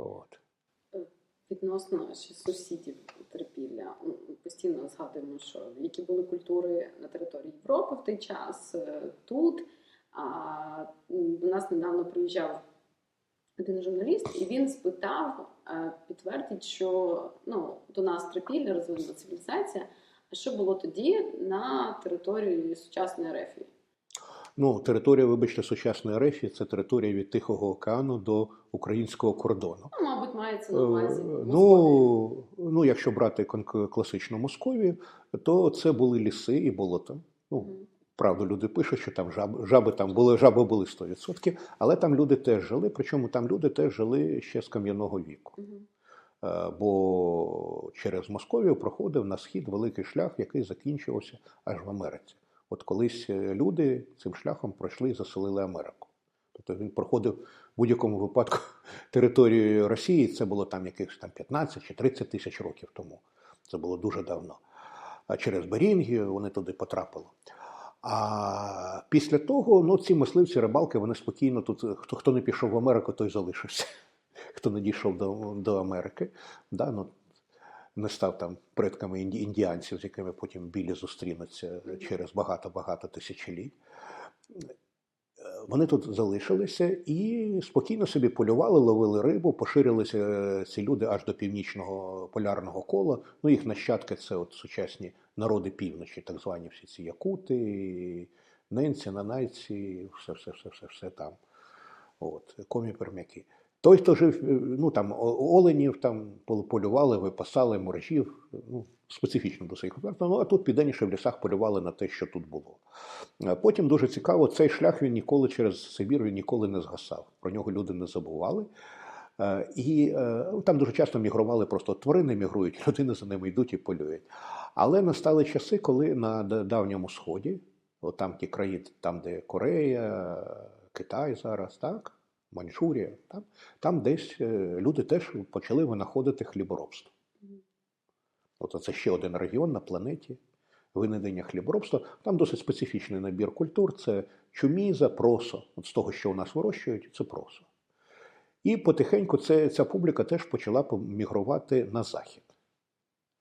От. Відносно ще сусідів Трипілля, ну, постійно згадуємо, що які були культури на території Європи в той час е, тут. А до нас недавно приїжджав один журналіст, і він спитав, е, підтвердить, що ну, до нас Трипілля розвинена цивілізація. А що було тоді на території сучасної Рефії? Ну, територія, вибачте, сучасної Рефі це територія від Тихого океану до українського кордону. Ну, мабуть, мається на увазі. Е, Ну, ну, якщо брати класичну Московію, то це були ліси і болота. Ну, Мгм. правда, люди пишуть, що там жаби, жаби там були, жаби були 100%, але там люди теж жили, причому там люди теж жили ще з кам'яного віку. Е, Бо через Московію проходив на схід великий шлях, який закінчувався аж в Америці. От колись е, люди цим шляхом пройшли і заселили Америку. Тобто він проходив в будь-якому випадку територію Росії. Це було там якихось там 15 чи 30 тисяч років тому. Це було дуже давно. А через Берінгію вони туди потрапили. А після того, ну, ці мисливці, рибалки, вони спокійно тут. Хто, хто не пішов в Америку, той залишився. Хто не дійшов до, до Америки, да, ну, не став там предками інді- індіанців, з якими потім білі зустрінуться через багато-багато тисячоліть. Е, Вони тут залишилися і спокійно собі полювали, ловили рибу, поширилися е, ці люди аж до північного полярного кола. Ну, їх нащадки це от сучасні народи півночі, так звані всі ці якути, ненці, нанайці, все, все, все, все, все там. От, комі пермяки. Той, хто жив, е, ну там оленів там полювали, випасали моржів, ну, специфічно до своїх випадків. Ну, а тут південніше в лісах полювали на те, що тут було. Потім дуже цікаво, цей шлях він ніколи через Сибір він ніколи не згасав. Про нього люди не забували. Е, І е, там дуже часто мігрували просто тварини мігрують, людини за ними йдуть і полюють. Але настали часи, коли на Давньому Сході, от там ті краї, там, де Корея, Китай зараз, так, Маньчжурія, там, там десь е, люди теж почали винаходити хліборобство. От це ще один регіон на планеті винайдення хліборобства. Там досить специфічний набір культур: це чуміза, просо. От з того, що у нас вирощують, це просо. І потихеньку це, ця публіка теж почала мігрувати на захід,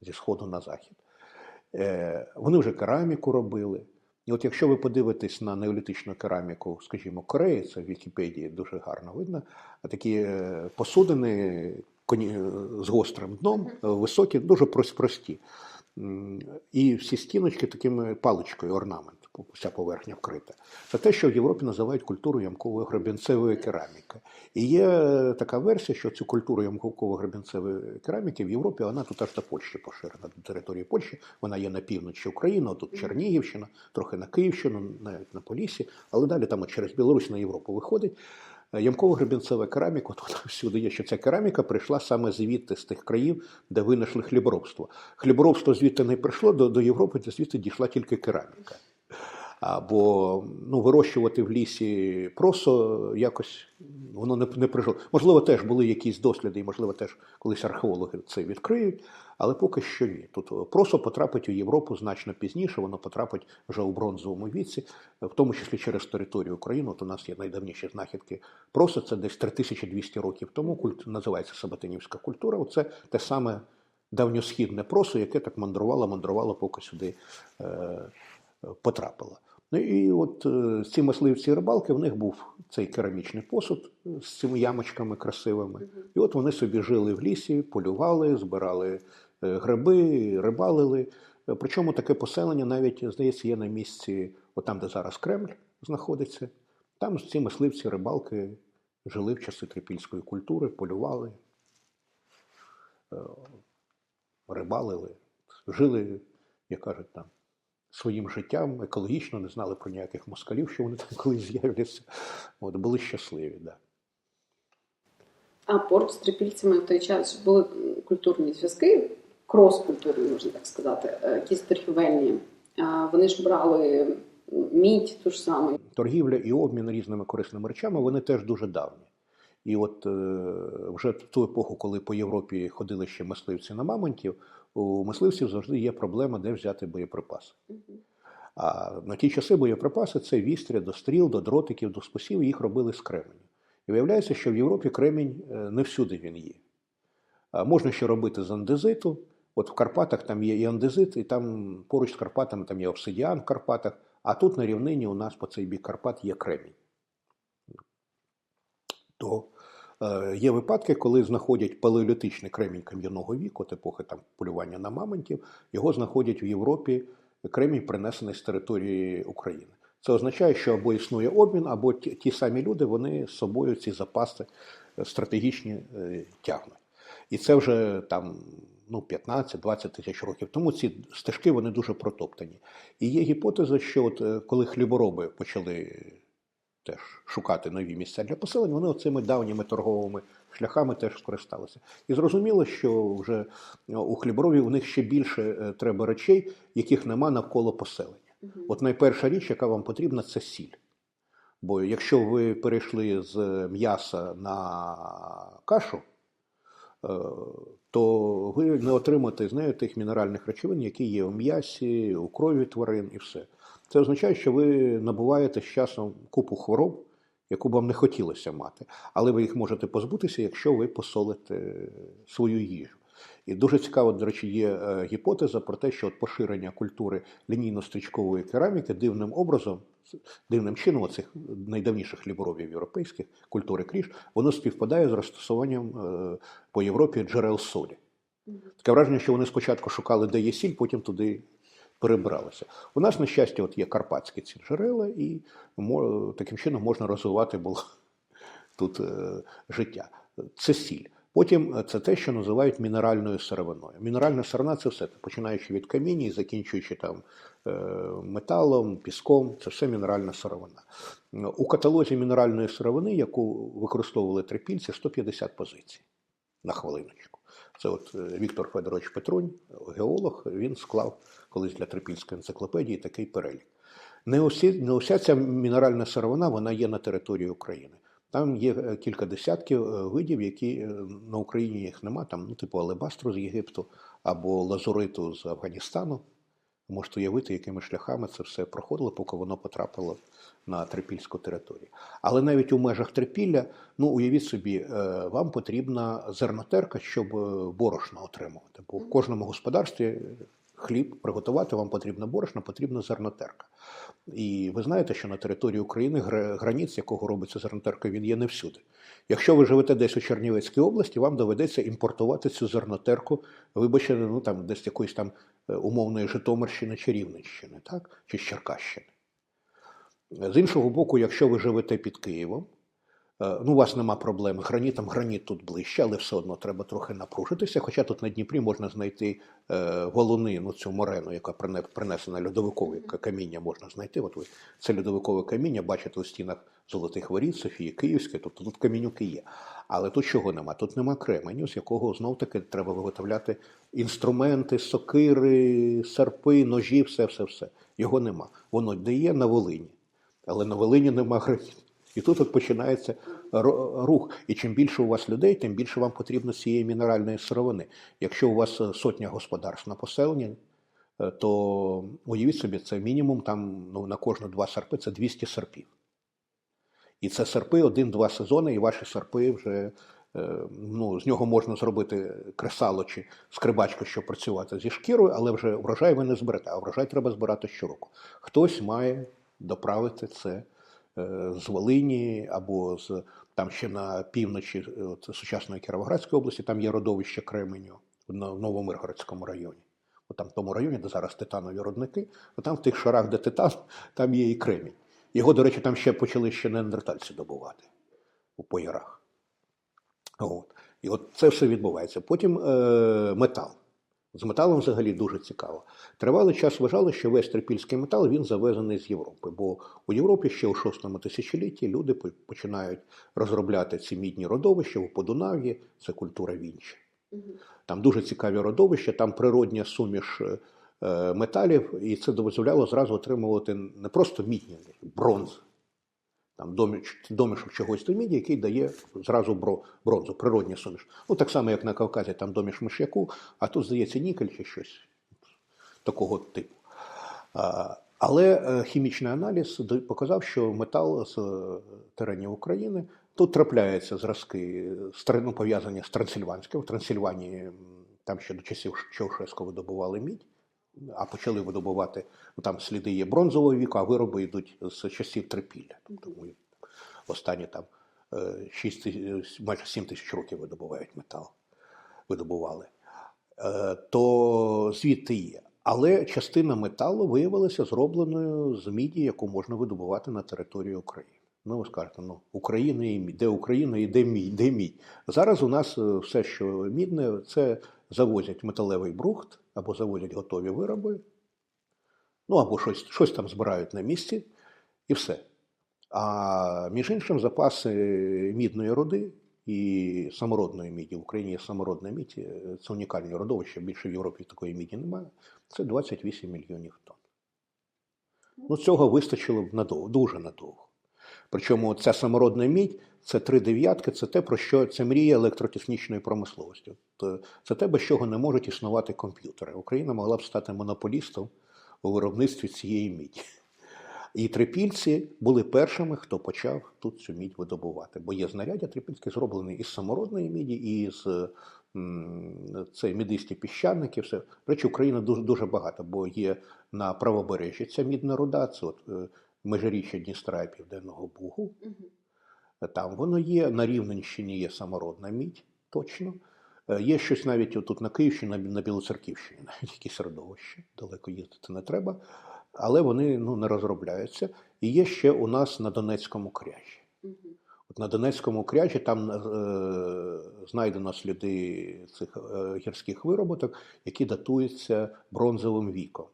зі сходу на захід. Е, вони вже кераміку робили. І от якщо ви подивитесь на неолітичну кераміку, скажімо, Кореї, це в Вікіпедії дуже гарно видно, а такі е, посудини коні- з гострим дном, е, високі, дуже прості. І всі стіночки такими паличкою, орнамент, вся поверхня вкрита. Це те, що в Європі називають культурою ямкової гребінцевої кераміки. І є е, така версія, що цю культуру ямкової гребінцевої кераміки в Європі вона тут аж до Польщі поширена, до території Польщі. Вона є на півночі України, тут Чернігівщина, трохи на Київщину, навіть на Полісі, але далі там от через Білорусь на Європу виходить. Е, Ямково гребінцева кераміка, от вона всюди є, що ця кераміка прийшла саме звідти, з тих країв, де винайшли хліборобство. Хліборобство звідти не прийшло до, до Європи, де звідти дійшла тільки кераміка. Або ну, вирощувати в лісі просо якось воно не, не прижило. Можливо, теж були якісь досліди, і можливо, теж колись археологи це відкриють, але поки що ні. Тут просо потрапить у Європу значно пізніше, воно потрапить вже у бронзовому віці, в тому числі через територію України. От у нас є найдавніші знахідки. Просо це десь 3200 років тому. Культ називається Сабатинівська культура. Оце те саме давньосхідне просо, яке так мандрувало, мандрувало, поки сюди е, потрапило. Ну і от е, ці мисливці рибалки, в них був цей керамічний посуд з цими ямочками красивими. І от вони собі жили в лісі, полювали, збирали е, гриби, рибалили. Е, Причому таке поселення навіть, здається, є на місці, от там, де зараз Кремль знаходиться. Там ці мисливці, рибалки жили в часи трипільської культури, полювали, е, рибалили, жили, як кажуть там, своїм життям, екологічно, не знали про ніяких москалів, що вони там колись з'являться. От, були щасливі, да. А поруч з трипільцями в той час були культурні зв'язки, крос-культурні, можна так сказати, е, якісь торгівельні. Вони ж брали мідь ту ж саму. торгівля і обмін різними корисними речами, вони теж дуже давні. І от е, вже в ту епоху, коли по Європі ходили ще мисливці на мамонтів, у мисливців завжди є проблема, де взяти боєприпаси. А на ті часи боєприпаси це вістря до стріл, до дротиків, до спусів, їх робили з кременю. І виявляється, що в Європі кремінь е, не всюди він є. А Можна ще робити з андезиту. От в Карпатах там є і андезит, і там поруч з Карпатами там є обсидіан в Карпатах, а тут на рівнині у нас по цей бік Карпат є кремінь. То є випадки, коли знаходять палеолітичний кремінь кам'яного віку, епохи там полювання на мамонтів, його знаходять в Європі кремінь, принесений з території України. Це означає, що або існує обмін, або ті, ті самі люди вони з собою ці запаси е, стратегічні е, тягнуть. І це вже там ну, 15-20 тисяч років тому ці стежки вони дуже протоптані. І є гіпотеза, що от, е, коли хлібороби почали теж шукати нові місця для поселень, вони оцими давніми торговими шляхами теж скористалися. І зрозуміло, що вже е, у хліборобів у них ще більше е, треба речей, яких нема навколо поселення. От найперша річ, яка вам потрібна, це сіль. Бо якщо ви перейшли з м'яса на кашу, е, то ви не отримаєте з нею тих мінеральних речовин, які є у м'ясі, у крові тварин і все. Це означає, що ви набуваєте з часом купу хвороб, яку б вам не хотілося мати. Але ви їх можете позбутися, якщо ви посолите свою їжу. І дуже цікаво, до речі, є е, гіпотеза про те, що от поширення культури лінійно-стрічкової кераміки дивним образом, дивним чином оцих найдавніших хліборобів європейських культури кріж, воно співпадає з розтасуванням е, по Європі джерел солі. Таке враження, що вони спочатку шукали, де є сіль, потім туди перебралися. У нас, на щастя, от є карпатські ці джерела, і таким чином можна розвивати було тут е, життя. Це сіль. Потім е, це те, що називають мінеральною сировиною. Мінеральна сировина це все, починаючи від каміння і закінчуючи там е, металом, піском, це все мінеральна сировина. У каталозі мінеральної сировини, яку використовували трипільці, 150 позицій на хвилиночку. Це от е, Віктор Федорович Петрунь, геолог, він склав колись для трипільської енциклопедії такий перелік. Не, усі, не уся ця мінеральна сировина вона є на території України. Там є е, кілька десятків е, видів, які на Україні їх нема, там, ну, типу алебастру з Єгипту або лазуриту з Афганістану. Можете уявити, якими шляхами це все проходило, поки воно потрапило на трипільську територію. Але навіть у межах трипілля, ну уявіть собі, е, вам потрібна зернотерка, щоб е, борошно отримувати. Бо в кожному господарстві хліб приготувати вам потрібно борошно, потрібна зернотерка. І ви знаєте, що на території України гра- граніт, з якого робиться зернотерка, він є не всюди. Якщо ви живете десь у Чернівецькій області, вам доведеться імпортувати цю зернотерку, вибачте, ну там десь якоїсь там е, умовної Житомирщини чи Рівненщини, так? чи з Черкащини. З іншого боку, якщо ви живете під Києвом, ну, у вас нема проблеми. Гранітом граніт тут ближче, але все одно треба трохи напружитися. Хоча тут на Дніпрі можна знайти е, валуни, ну цю морену, яка прине- принесена льодовикове каміння, можна знайти. От ви це льодовикове каміння бачите у стінах Золотих Воріт, Софії Київської, тобто тут камінюки є. Але тут чого нема? Тут нема кременю, з якого знов таки треба виготовляти інструменти, сокири, серпи, ножі, все, все, все. Його нема. Воно де є на Волині, але на Волині нема граніту. І тут от починається рух. І чим більше у вас людей, тим більше вам потрібно цієї мінеральної сировини. Якщо у вас е, сотня господарств на поселенні, е, то уявіть собі, це мінімум там ну, на кожну два серпи це 200 серпів. І це серпи один-два сезони, і ваші серпи вже е, ну, з нього можна зробити кресало чи скрибачку, щоб працювати зі шкірою, але вже врожай ви не зберете, а врожай треба збирати щороку. Хтось має доправити це з Волині або з там ще на півночі е, от, сучасної Кіровоградської області, там є родовище Кременю в Новомиргородському районі. От там в тому районі, де зараз титанові родники, от там в тих шарах, де титан, там є і кремінь. Його, до речі, там ще почали ще неандертальці добувати у поярах. От. І от це все відбувається. Потім е, метал. З металом взагалі дуже цікаво. Тривалий час вважали, що весь трипільський метал він завезений з Європи, бо у Європі ще у шостому тисячолітті люди починають розробляти ці мідні родовища у Подунав'ї, це культура Вінча. Мгм. Там дуже цікаві родовища, там природня суміш е, металів, і це дозволяло зразу отримувати не просто мідні, бронз. Там доміч, домішок чогось до міді, який дає зразу бронзу, природня суміш. Ну, так само, як на Кавказі, там доміш миш'яку, а тут, здається, нікель чи щось такого типу. Але е, хімічний аналіз показав, що метал з е, теренів України Тут трапляються зразки ну, пов'язані з Трансильванським. В Трансильванії там ще до часів Чаушеску видобували мідь, а почали видобувати ну, там сліди є бронзового віку, а вироби йдуть з часів трипілля. Ми останні там 6, майже 7 тисяч років видобувають метал. Видобували. Е, То звідти є. Але частина металу виявилася зробленою з міді, яку можна видобувати на території України. Ну, ви скажете, ну Україна і мідь. Де Україна і де мідь? Де мідь? Зараз у нас е, все, що мідне, це завозять металевий брухт або завозять готові вироби, ну або щось, щось там збирають на місці, і все. А між іншим, запаси мідної руди і самородної міді в Україні є самородна мідь, е, це унікальні родовища, більше в Європі такої міді немає. Це 28 мільйонів тонн. Ну, цього вистачило б надовго, дуже надовго. Причому ця самородна мідь це три дев'ятки, це те, про що це мрія електротехнічної промисловості. Це те, без чого не можуть існувати комп'ютери. Україна могла б стати монополістом у виробництві цієї міді. І трипільці були першими, хто почав тут цю мідь видобувати. Бо є знаряддя трипільські зроблені із самородної міді, і з це мідисті піщаники. Все. Речі, Україна дуже, дуже багато, бо є на правобережжі ця мідна руда, це от, е, межиріччя Дністра і Південного Бугу. Там воно є, на Рівненщині є самородна мідь, точно. Е, Є щось навіть тут на Київщині, на Білоцерківщині, навіть якісь родовища, далеко їздити не треба, але вони ну, не розробляються. І є ще у нас на Донецькому кряжі. От на Донецькому кряжі там е, знайдено сліди цих е, гірських вироботок, які датуються бронзовим віком.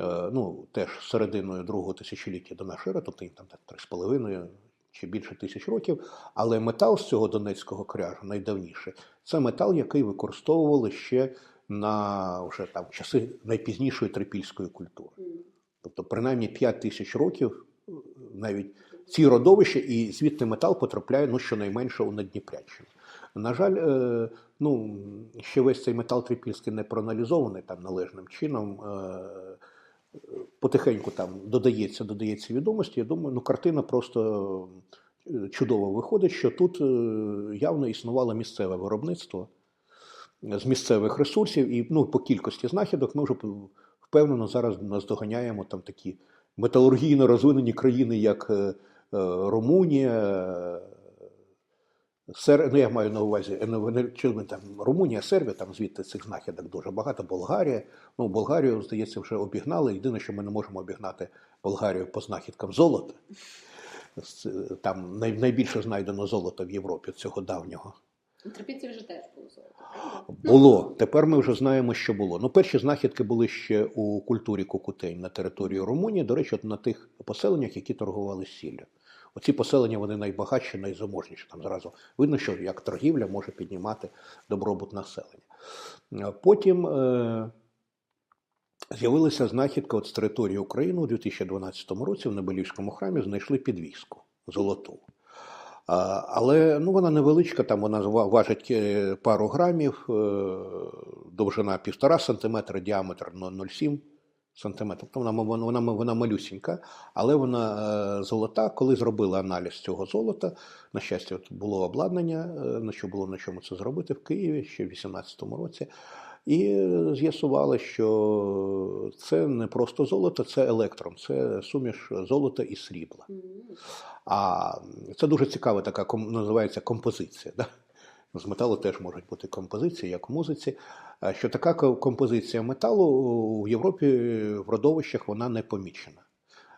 Е, ну, теж серединою другого тисячоліття до нашої ери, тобто їм там три з половиною чи більше тисяч років. Але метал з цього донецького кряжу найдавніше це метал, який використовували ще на вже там часи найпізнішої трипільської культури. Тобто, принаймні 5 тисяч років е, навіть ці родовища, і звідти метал потрапляє ну, щонайменше у Надніпрянщину. На жаль, е, ну, ще весь цей метал трипільський не проаналізований там належним чином. Е, потихеньку там додається, додається відомості. Я думаю, ну картина просто е, чудово виходить, що тут е, явно існувало місцеве виробництво з місцевих ресурсів, і ну, по кількості знахідок ми вже впевнено зараз наздоганяємо там такі металургійно розвинені країни, як е, е, Румунія. Сер... Ну, я маю на увазі е, ну, чи там Румунія, Сербія, там звідти цих знахідок дуже багато. Болгарія. Ну, Болгарію, здається, вже обігнали. Єдине, що ми не можемо обігнати Болгарію по знахідкам золота. Там найбільше знайдено золота в Європі цього давнього. У Трипільці вже теж було золото. Було. Тепер ми вже знаємо, що було. Ну, перші знахідки були ще у культурі Кукутень на території Румунії, до речі, от на тих поселеннях, які торгували сіллю. Оці поселення вони найбагатші, найзаможніші. Там зразу видно, що як торгівля може піднімати добробут населення. Е, Потім е, з'явилася знахідка от з території України у 2012 році в Небелівському храмі знайшли підвіску золоту. Але ну, вона невеличка, там вона важить е, пару грамів, е, довжина півтора сантиметра, діаметр ну, 0,7 сантиметрів. Тобто вона, вона, вона, вона малюсінька, але вона е, золота. Коли зробили аналіз цього золота, на щастя, от було обладнання, е, на що було на чому це зробити в Києві ще в 2018 році. І з'ясували, що це не просто золото, це електрон, це суміш золота і срібла. А це дуже цікава така називається композиція. Да? З металу теж можуть бути композиції, як в музиці. Що така композиція металу в Європі в родовищах вона не помічена.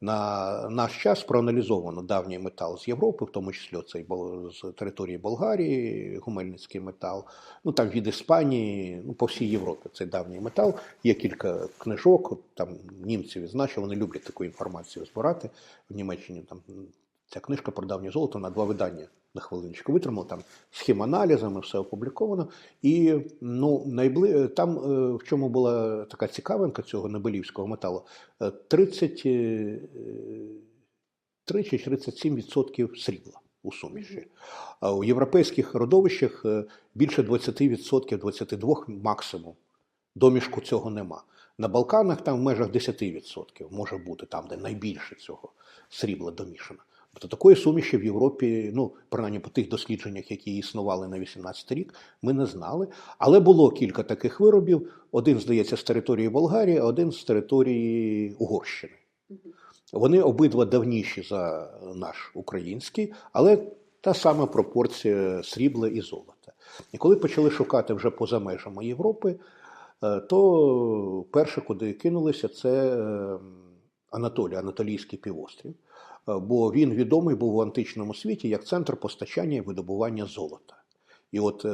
На наш час проаналізовано давній метал з Європи, в тому числі цей з території Болгарії, гумельницький метал, ну там від Іспанії, ну по всій Європі цей давній метал. Є кілька книжок, там німці відзначили, вони люблять таку інформацію збирати. В Німеччині там ця книжка про давнє золото на два видання на хвилиночку витримала там схеманалізами, все опубліковано. І ну, найбли... там е, в чому була така цікавинка цього небелівського металу, е, 30 е, 3 чи 37% срібла у суміші. А у європейських родовищах е, більше 20%, 22% максимум. Домішку цього нема. На Балканах там в межах 10% може бути там, де найбільше цього срібла домішано. Тобто такої суміші в Європі, ну принаймні по тих дослідженнях, які існували на 18 рік, ми не знали. Але було кілька таких виробів. Один, здається, з території Болгарії, один з території Угорщини. Вони обидва давніші за наш український, але та сама пропорція срібла і золота. І коли почали шукати вже поза межами Європи, е, то перше, куди кинулися, це е, Анатолій, Анатолійський півострів. Е, Бо він відомий був в античному світі як центр постачання і видобування золота. І от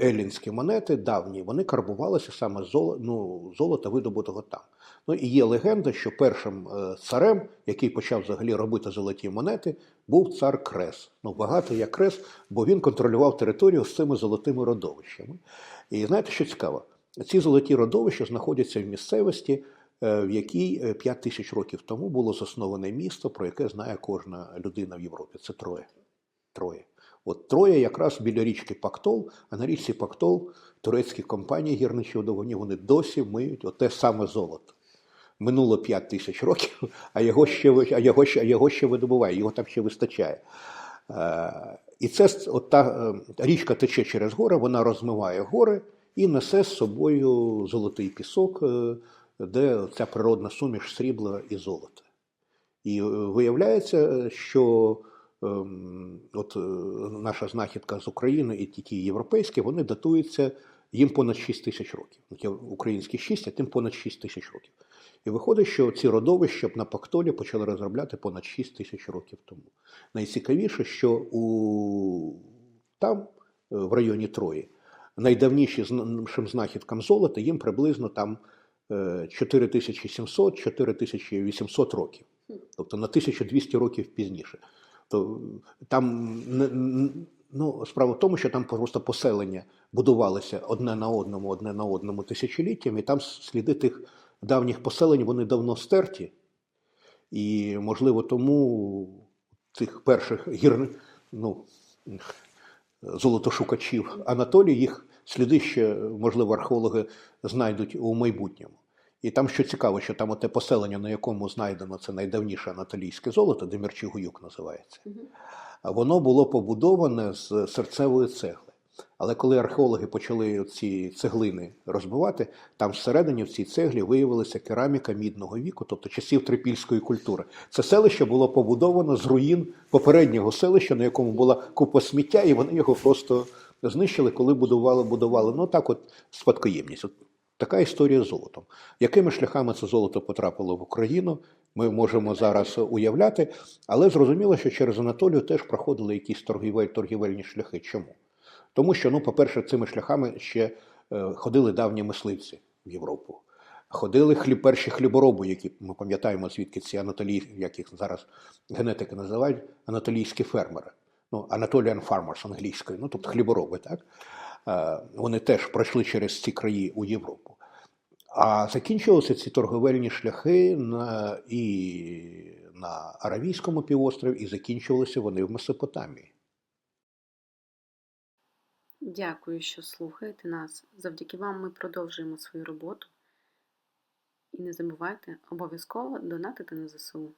елінські монети давні, вони карбувалися саме золо, ну, золота, видобутого там. Ну і є легенда, що першим е, царем, який почав взагалі робити золоті монети, був цар Крес. Ну, багато як Крес, бо він контролював територію з цими золотими родовищами. І знаєте, що цікаво? Ці золоті родовища знаходяться в місцевості, в якій 5 тисяч років тому було засноване місто, про яке знає кожна людина в Європі. Це Троє. Троє. От Троє якраз біля річки Пактол, а на річці Пактол турецькі компанії гірничі водовольні, вони досі миють оте саме золото. Минуло 5 тисяч років, а його ще, а його а його ще видобуває, його там ще вистачає. Е, І це от та е, річка тече через гори, вона розмиває гори і несе з собою золотий пісок, е, де ця природна суміш срібла і золота. І е, виявляється, е, що ем, от е, наша знахідка з України і ті, європейські, вони датуються їм понад 6 тисяч років. Українські 6, а тим понад 6 тисяч років. І виходить, що ці родовища на Пактолі почали розробляти понад 6 тисяч років тому. Найцікавіше, що у там, в районі Трої, найдавнішим знахідкам золота їм приблизно там е, 4700-4800 років. Тобто на 1200 років пізніше. То там ну, справа в тому, що там просто поселення будувалися одне на одному, одне на одному тисячоліттям, і там сліди тих давніх поселень вони давно стерті. І, можливо, тому цих перших гір, ну, золотошукачів Анатолій, їх сліди ще, можливо, археологи знайдуть у майбутньому. І там що цікаво, що там оте поселення, на якому знайдено це найдавніше анатолійське золото, Демірчигуюк називається, воно було побудоване з серцевої цегли. Але коли археологи почали ці цеглини розбивати, там всередині в цій цеглі виявилася кераміка мідного віку, тобто часів трипільської культури. Це селище було побудовано з руїн попереднього селища, на якому була купа сміття, і вони його просто знищили, коли будували, будували. Ну так, от спадкоємність. От така історія з золотом. Якими шляхами це золото потрапило в Україну? Ми можемо зараз уявляти, але зрозуміло, що через Анатолію теж проходили якісь торгівель, торгівельні шляхи. Чому? Тому що, ну, по-перше, цими шляхами ще е, ходили давні мисливці в Європу. Ходили хліб, перші хлібороби, які ми пам'ятаємо, звідки ці анатолії, як їх зараз генетики називають, анатолійські фермери. Ну, Anatolian farmers англійською, ну тобто хлібороби, так? Е, Вони теж пройшли через ці краї у Європу. А закінчувалися ці торговельні шляхи на, і на Аравійському півострові, і закінчувалися вони в Месопотамії. Дякую, що слухаєте нас. Завдяки вам ми продовжуємо свою роботу. І не забувайте обов'язково донатити на ЗСУ.